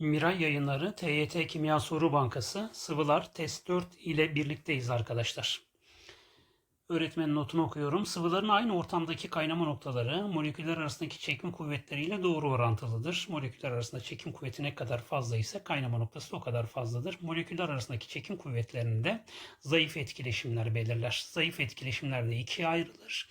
Miray Yayınları TYT Kimya Soru Bankası Sıvılar Test 4 ile birlikteyiz arkadaşlar. Öğretmenin notunu okuyorum. Sıvıların aynı ortamdaki kaynama noktaları moleküller arasındaki çekim kuvvetleriyle doğru orantılıdır. Moleküller arasında çekim kuvveti ne kadar fazla ise kaynama noktası o kadar fazladır. Moleküller arasındaki çekim kuvvetlerinde zayıf etkileşimler belirler. Zayıf etkileşimler de ikiye ayrılır.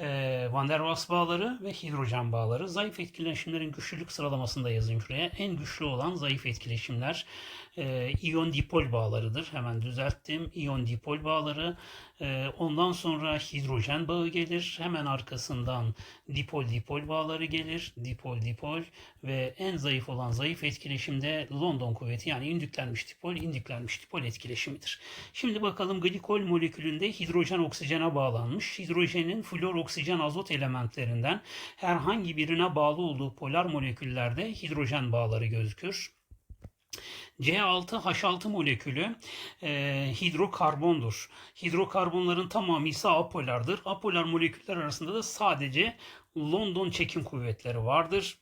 Ee, Van der Waals bağları ve hidrojen bağları. Zayıf etkileşimlerin güçlülük sıralamasında yazayım şuraya. En güçlü olan zayıf etkileşimler e, iyon dipol bağlarıdır. Hemen düzelttim. İyon dipol bağları. E, ondan sonra hidrojen bağı gelir. Hemen arkasından dipol dipol bağları gelir. Dipol dipol ve en zayıf olan zayıf etkileşimde London kuvveti yani indüklenmiş dipol, indüklenmiş dipol etkileşimidir. Şimdi bakalım glikol molekülünde hidrojen oksijene bağlanmış. Hidrojenin flor oksijen azot elementlerinden herhangi birine bağlı olduğu polar moleküllerde hidrojen bağları gözükür. C6H6 molekülü e, hidrokarbondur. Hidrokarbonların tamamı ise apolardır. Apolar moleküller arasında da sadece London çekim kuvvetleri vardır.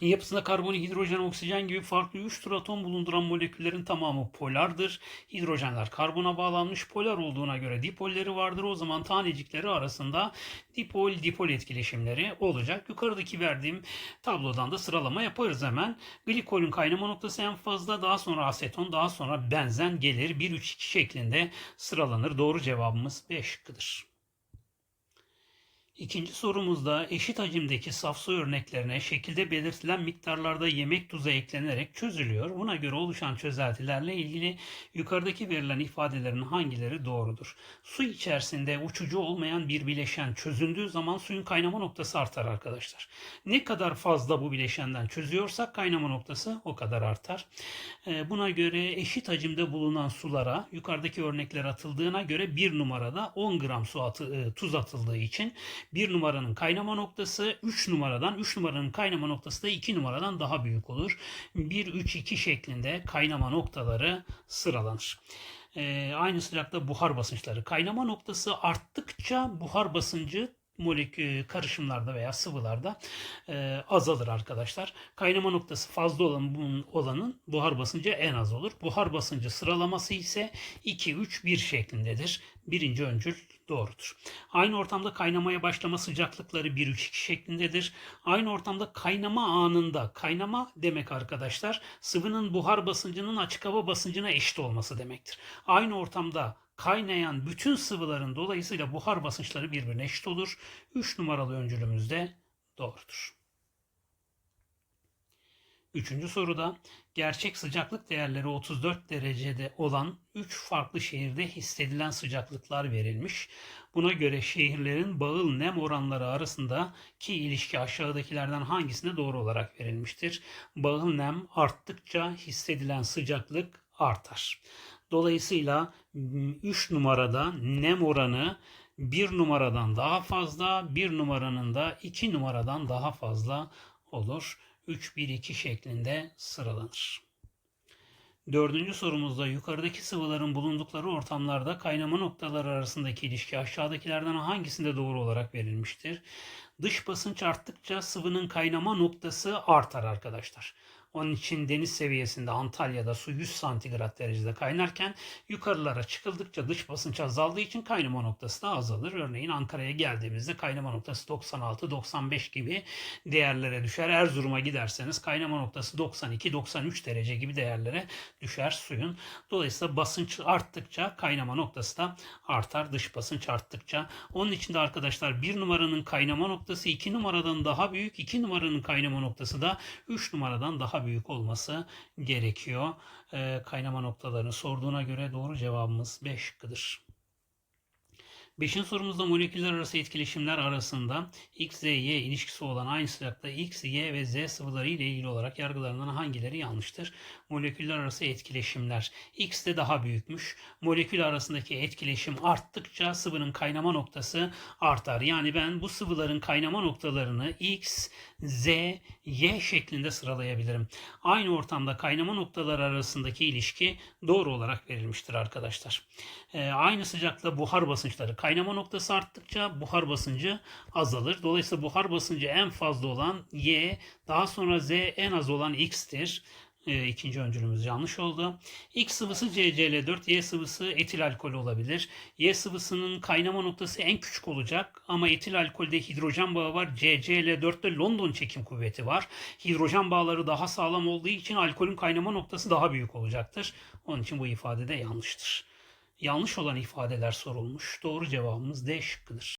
Yapısında karbon, hidrojen, oksijen gibi farklı 3 tür atom bulunduran moleküllerin tamamı polardır. Hidrojenler karbona bağlanmış polar olduğuna göre dipolleri vardır. O zaman tanecikleri arasında dipol-dipol etkileşimleri olacak. Yukarıdaki verdiğim tablodan da sıralama yaparız hemen. Glikolün kaynama noktası en fazla, daha sonra aseton, daha sonra benzen gelir. 1-3-2 şeklinde sıralanır. Doğru cevabımız B şıkkıdır. İkinci sorumuzda eşit hacimdeki saf su örneklerine şekilde belirtilen miktarlarda yemek tuzu eklenerek çözülüyor. Buna göre oluşan çözeltilerle ilgili yukarıdaki verilen ifadelerin hangileri doğrudur? Su içerisinde uçucu olmayan bir bileşen çözündüğü zaman suyun kaynama noktası artar arkadaşlar. Ne kadar fazla bu bileşenden çözüyorsak kaynama noktası o kadar artar. Ee, Buna göre eşit hacimde bulunan sulara yukarıdaki örnekler atıldığına göre bir numarada 10 gram su atı, e, tuz atıldığı için 1 numaranın kaynama noktası 3 numaradan 3 numaranın kaynama noktası da 2 numaradan daha büyük olur. 1 3 2 şeklinde kaynama noktaları sıralanır. Ee, aynı sıcakta buhar basınçları. Kaynama noktası arttıkça buhar basıncı molekül karışımlarda veya sıvılarda e, azalır arkadaşlar. Kaynama noktası fazla olan bunun olanın buhar basıncı en az olur. Buhar basıncı sıralaması ise 2 3 1 şeklindedir. Birinci öncül doğrudur. Aynı ortamda kaynamaya başlama sıcaklıkları 1 3 2 şeklindedir. Aynı ortamda kaynama anında kaynama demek arkadaşlar sıvının buhar basıncının açık hava basıncına eşit olması demektir. Aynı ortamda kaynayan bütün sıvıların dolayısıyla buhar basınçları birbirine eşit olur. 3 numaralı öncülümüz de doğrudur. Üçüncü soruda gerçek sıcaklık değerleri 34 derecede olan 3 farklı şehirde hissedilen sıcaklıklar verilmiş. Buna göre şehirlerin bağıl nem oranları arasındaki ilişki aşağıdakilerden hangisine doğru olarak verilmiştir? Bağıl nem arttıkça hissedilen sıcaklık artar. Dolayısıyla 3 numarada nem oranı 1 numaradan daha fazla, 1 numaranın da 2 numaradan daha fazla olur. 3-1-2 şeklinde sıralanır. Dördüncü sorumuzda yukarıdaki sıvıların bulundukları ortamlarda kaynama noktaları arasındaki ilişki aşağıdakilerden hangisinde doğru olarak verilmiştir? Dış basınç arttıkça sıvının kaynama noktası artar arkadaşlar. Onun için deniz seviyesinde Antalya'da su 100 santigrat derecede kaynarken yukarılara çıkıldıkça dış basınç azaldığı için kaynama noktası da azalır. Örneğin Ankara'ya geldiğimizde kaynama noktası 96-95 gibi değerlere düşer. Erzurum'a giderseniz kaynama noktası 92-93 derece gibi değerlere düşer suyun. Dolayısıyla basınç arttıkça kaynama noktası da artar. Dış basınç arttıkça. Onun için de arkadaşlar bir numaranın kaynama noktası 2 numaradan daha büyük. 2 numaranın kaynama noktası da 3 numaradan daha büyük olması gerekiyor. Ee, kaynama noktalarını sorduğuna göre doğru cevabımız B şıkkıdır. Beşinci sorumuzda moleküller arası etkileşimler arasında X, Z, Y ilişkisi olan aynı sıcakta X, Y ve Z sıvıları ile ilgili olarak yargılarından hangileri yanlıştır? Moleküller arası etkileşimler. X de daha büyükmüş. Molekül arasındaki etkileşim arttıkça sıvının kaynama noktası artar. Yani ben bu sıvıların kaynama noktalarını X, Z, Y şeklinde sıralayabilirim. Aynı ortamda kaynama noktaları arasındaki ilişki doğru olarak verilmiştir arkadaşlar. Ee, aynı sıcakta buhar basınçları kaynama noktası arttıkça buhar basıncı azalır. Dolayısıyla buhar basıncı en fazla olan Y, daha sonra Z en az olan X'tir. E, ikinci öncülümüz yanlış oldu. X sıvısı CCl4, Y sıvısı etil alkol olabilir. Y sıvısının kaynama noktası en küçük olacak ama etil alkolde hidrojen bağı var. CCl4'te London çekim kuvveti var. Hidrojen bağları daha sağlam olduğu için alkolün kaynama noktası daha büyük olacaktır. Onun için bu ifade de yanlıştır. Yanlış olan ifadeler sorulmuş. Doğru cevabımız D şıkkıdır.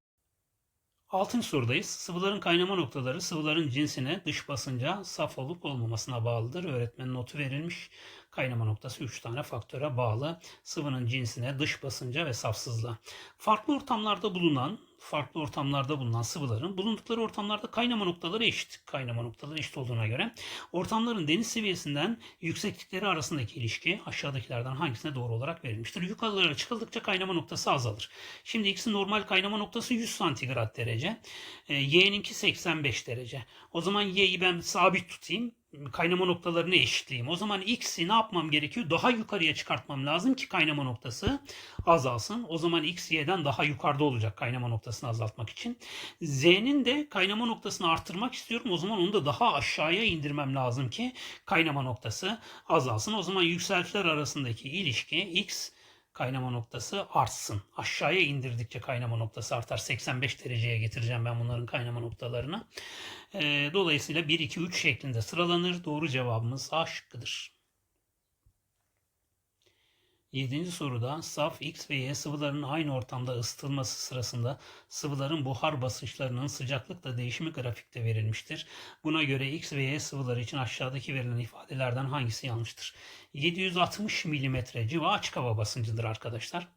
Altıncı sorudayız. Sıvıların kaynama noktaları sıvıların cinsine, dış basınca, saf olup olmamasına bağlıdır. Öğretmenin notu verilmiş. Kaynama noktası 3 tane faktöre bağlı. Sıvının cinsine, dış basınca ve safsızlığa. Farklı ortamlarda bulunan, farklı ortamlarda bulunan sıvıların bulundukları ortamlarda kaynama noktaları eşit. Kaynama noktaları eşit olduğuna göre ortamların deniz seviyesinden yükseklikleri arasındaki ilişki aşağıdakilerden hangisine doğru olarak verilmiştir? Yukarılara çıkıldıkça kaynama noktası azalır. Şimdi X'in normal kaynama noktası 100 santigrat derece. E, Y'ninki 85 derece. O zaman Y'yi ben sabit tutayım kaynama noktalarını eşitleyeyim. O zaman x'i ne yapmam gerekiyor? Daha yukarıya çıkartmam lazım ki kaynama noktası azalsın. O zaman x y'den daha yukarıda olacak kaynama noktasını azaltmak için. Z'nin de kaynama noktasını arttırmak istiyorum. O zaman onu da daha aşağıya indirmem lazım ki kaynama noktası azalsın. O zaman yükseltiler arasındaki ilişki x kaynama noktası artsın. Aşağıya indirdikçe kaynama noktası artar. 85 dereceye getireceğim ben bunların kaynama noktalarını. E, dolayısıyla 1, 2, 3 şeklinde sıralanır. Doğru cevabımız A şıkkıdır. Yedinci soruda saf X ve Y sıvılarının aynı ortamda ısıtılması sırasında sıvıların buhar basınçlarının sıcaklıkla değişimi grafikte verilmiştir. Buna göre X ve Y sıvıları için aşağıdaki verilen ifadelerden hangisi yanlıştır? 760 mm civa açık hava basıncıdır arkadaşlar.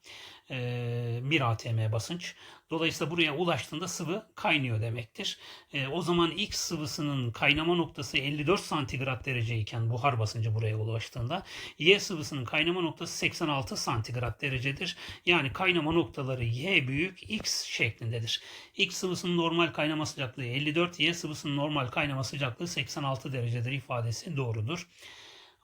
1 atm basınç. Dolayısıyla buraya ulaştığında sıvı kaynıyor demektir. E, o zaman X sıvısının kaynama noktası 54 santigrat derece iken buhar basıncı buraya ulaştığında Y sıvısının kaynama noktası 86 santigrat derecedir. Yani kaynama noktaları Y büyük X şeklindedir. X sıvısının normal kaynama sıcaklığı 54, Y sıvısının normal kaynama sıcaklığı 86 derecedir ifadesi doğrudur.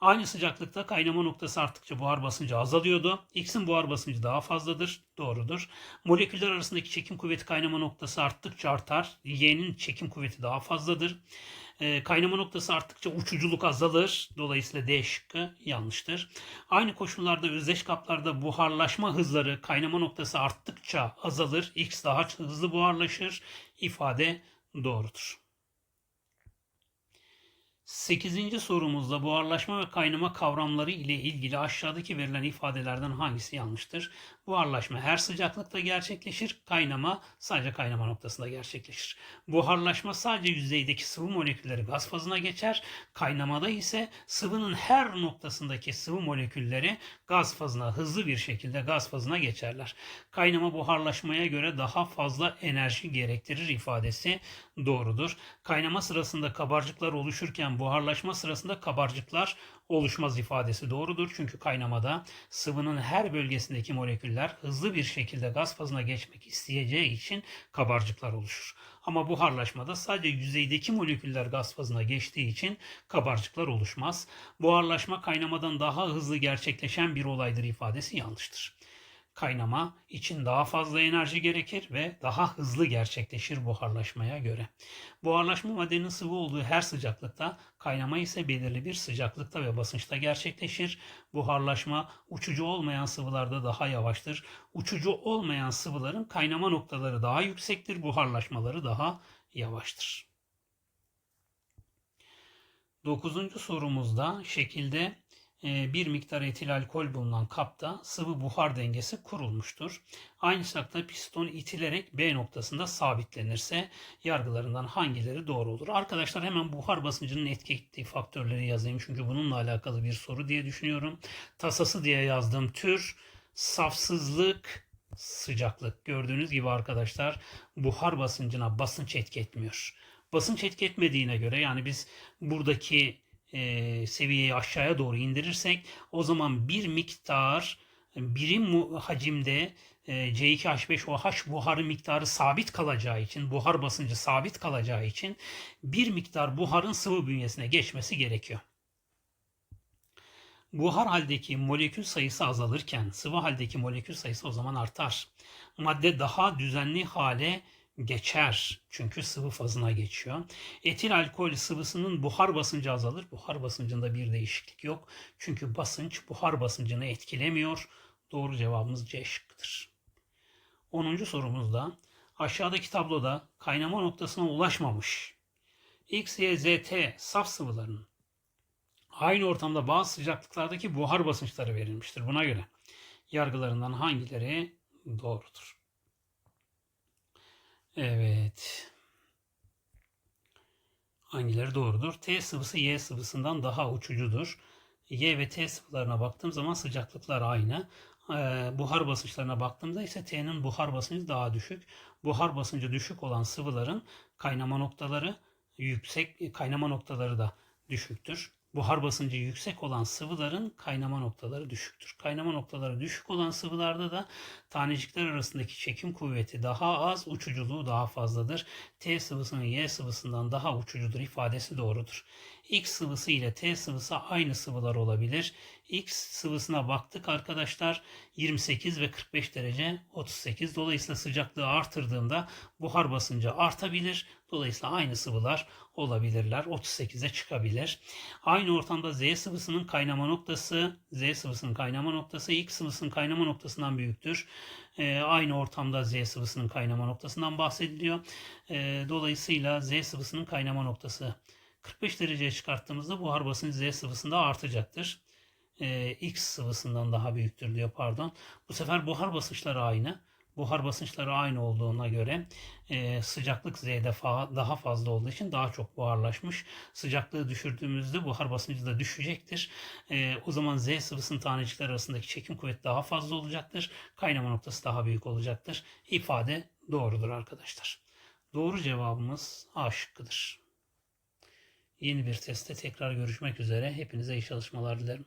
Aynı sıcaklıkta kaynama noktası arttıkça buhar basıncı azalıyordu. X'in buhar basıncı daha fazladır. Doğrudur. Moleküller arasındaki çekim kuvveti kaynama noktası arttıkça artar. Y'nin çekim kuvveti daha fazladır. E, kaynama noktası arttıkça uçuculuk azalır. Dolayısıyla D şıkkı yanlıştır. Aynı koşullarda özdeş kaplarda buharlaşma hızları kaynama noktası arttıkça azalır. X daha hızlı buharlaşır. İfade doğrudur. 8. sorumuzda buharlaşma ve kaynama kavramları ile ilgili aşağıdaki verilen ifadelerden hangisi yanlıştır? Buharlaşma her sıcaklıkta gerçekleşir, kaynama sadece kaynama noktasında gerçekleşir. Buharlaşma sadece yüzeydeki sıvı molekülleri gaz fazına geçer, kaynamada ise sıvının her noktasındaki sıvı molekülleri gaz fazına hızlı bir şekilde gaz fazına geçerler. Kaynama buharlaşmaya göre daha fazla enerji gerektirir ifadesi doğrudur. Kaynama sırasında kabarcıklar oluşurken buharlaşma sırasında kabarcıklar oluşmaz ifadesi doğrudur. Çünkü kaynamada sıvının her bölgesindeki moleküller hızlı bir şekilde gaz fazına geçmek isteyeceği için kabarcıklar oluşur. Ama buharlaşmada sadece yüzeydeki moleküller gaz fazına geçtiği için kabarcıklar oluşmaz. Buharlaşma kaynamadan daha hızlı gerçekleşen bir olaydır ifadesi yanlıştır kaynama için daha fazla enerji gerekir ve daha hızlı gerçekleşir buharlaşmaya göre. Buharlaşma maddenin sıvı olduğu her sıcaklıkta, kaynama ise belirli bir sıcaklıkta ve basınçta gerçekleşir. Buharlaşma uçucu olmayan sıvılarda daha yavaştır. Uçucu olmayan sıvıların kaynama noktaları daha yüksektir, buharlaşmaları daha yavaştır. Dokuzuncu sorumuzda şekilde bir miktar etil alkol bulunan kapta sıvı buhar dengesi kurulmuştur. Aynı şartta piston itilerek B noktasında sabitlenirse yargılarından hangileri doğru olur? Arkadaşlar hemen buhar basıncının etki ettiği faktörleri yazayım çünkü bununla alakalı bir soru diye düşünüyorum. Tasası diye yazdığım tür safsızlık, sıcaklık. Gördüğünüz gibi arkadaşlar buhar basıncına basınç etki etmiyor. Basınç etki etmediğine göre yani biz buradaki e, seviyeyi aşağıya doğru indirirsek o zaman bir miktar birim hacimde e, C2H5OH buharı miktarı sabit kalacağı için, buhar basıncı sabit kalacağı için bir miktar buharın sıvı bünyesine geçmesi gerekiyor. Buhar haldeki molekül sayısı azalırken sıvı haldeki molekül sayısı o zaman artar. Madde daha düzenli hale geçer. Çünkü sıvı fazına geçiyor. Etil alkol sıvısının buhar basıncı azalır. Buhar basıncında bir değişiklik yok. Çünkü basınç buhar basıncını etkilemiyor. Doğru cevabımız C şıkkıdır. 10. sorumuzda aşağıdaki tabloda kaynama noktasına ulaşmamış X, Y, Z, T saf sıvılarının aynı ortamda bazı sıcaklıklardaki buhar basınçları verilmiştir. Buna göre yargılarından hangileri doğrudur? Evet. Hangileri doğrudur? T sıvısı Y sıvısından daha uçucudur. Y ve T sıvılarına baktığım zaman sıcaklıklar aynı. Ee, buhar basınçlarına baktığımda ise T'nin buhar basıncı daha düşük. Buhar basıncı düşük olan sıvıların kaynama noktaları yüksek, kaynama noktaları da düşüktür. Buhar basıncı yüksek olan sıvıların kaynama noktaları düşüktür. Kaynama noktaları düşük olan sıvılarda da tanecikler arasındaki çekim kuvveti daha az, uçuculuğu daha fazladır. T sıvısının Y sıvısından daha uçucudur ifadesi doğrudur. X sıvısı ile T sıvısı aynı sıvılar olabilir. X sıvısına baktık arkadaşlar 28 ve 45 derece 38. Dolayısıyla sıcaklığı artırdığımda buhar basıncı artabilir. Dolayısıyla aynı sıvılar olabilirler. 38'e çıkabilir. Aynı ortamda Z sıvısının kaynama noktası, Z sıvısının kaynama noktası X sıvısının kaynama noktasından büyüktür. Ee, aynı ortamda Z sıvısının kaynama noktasından bahsediliyor. Ee, dolayısıyla Z sıvısının kaynama noktası 45 dereceye çıkarttığımızda buhar basıncı Z sıvısında artacaktır. Ee, X sıvısından daha büyüktür diyor pardon. Bu sefer buhar basınçları aynı. Buhar basınçları aynı olduğuna göre e, sıcaklık Z'de fa- daha fazla olduğu için daha çok buharlaşmış. Sıcaklığı düşürdüğümüzde buhar basıncı da düşecektir. E, o zaman Z sıvısının tanecikler arasındaki çekim kuvveti daha fazla olacaktır. Kaynama noktası daha büyük olacaktır. İfade doğrudur arkadaşlar. Doğru cevabımız A şıkkıdır. Yeni bir testte tekrar görüşmek üzere. Hepinize iyi çalışmalar dilerim.